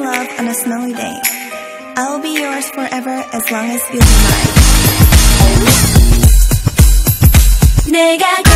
love on a snowy day. I will be yours forever as long as you be mine. 내가